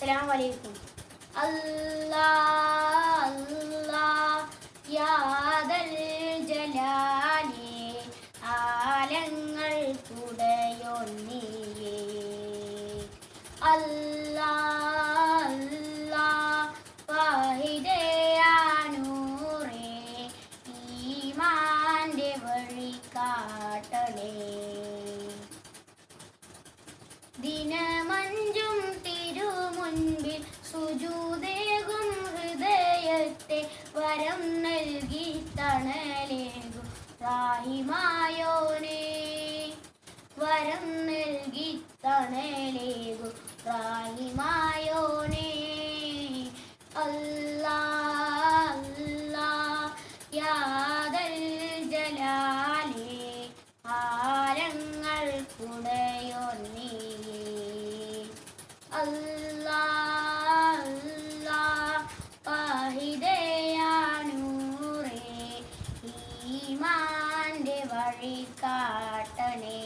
അസ്സലാമു അലൈക്കും അല്ലാ അല്ലാ യാദൽ ജലാലി ആലങ്ങൾ കുടയൊന്നിയേ. അല്ലാ അല്ലാ ഹൃദയത്തെ വരം നൽകി തണലേകും റാഹിമായോനേ വരം നൽകി തണലേകും റാഹിമായോനേ അല്ലാ അല്ലാ ജലാലേ ആരങ്ങൾ കുടയൊന്നീ അല്ലാ വഴി കാട്ടണേ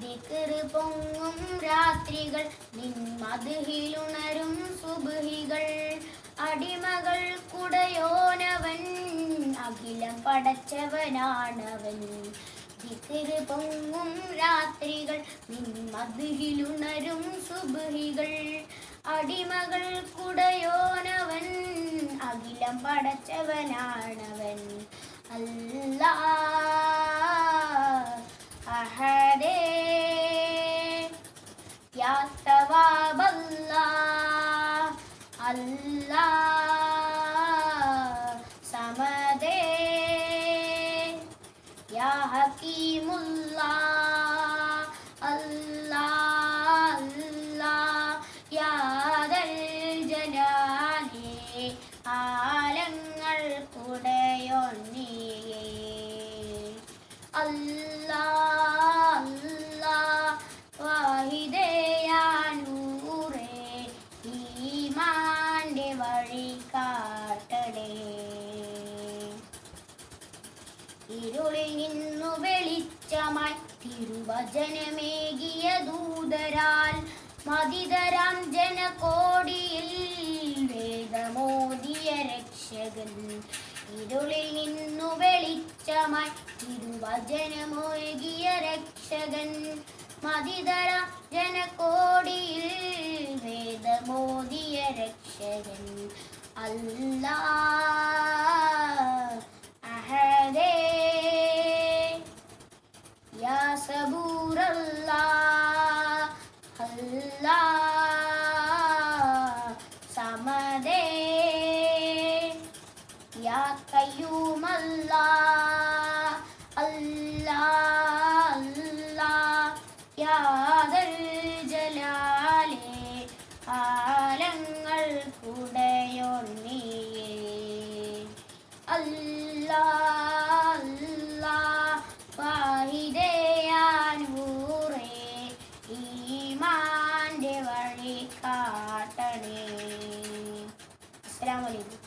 ദിക്കറ് പൊങ്ങും രാത്രികൾ നിന്മതിലുണരും സുബഹികൾ. അടിമകൾ കുടയോനവൻ അഖിലം പടച്ചവനാണവൻ. ദിക്കറ് പൊങ്ങും രാത്രികൾ നിന്മതിലുണരും സുബഹികൾ. അടിമകൾ കുടയോനവൻ അഖിലം പടച്ചവനാണവൻ അല്ലാ. അഹദേ യാ തവാബല്ലാ അല്ലാ. സമദേ യാ ഹകീമുല്ലാ ഇരുളിൽ നിന്നു വെളിച്ചമായി തിരുവചനമേകിയ ദൂതരാൽ മതിതരാം ജനകോടിയിൽ വേദമോദിയ രക്ഷകൻ. ഇരുളിൽ നിന്നു വെളിച്ചമായി തിരുവചനമൊഴുകിയ രക്ഷകൻ. മതിതര ജനകോടിയിൽ വേദമോദിയ രക്ഷകൻ. അല്ലാ ആലങ്ങൾ കുടയൊന്നിയേ അല്ലാ അല്ലാ പാഹിതയാൻകൂറേ ഈമാന്റെ വഴി കാട്ടണേ അസ്സാം വലൈക്കും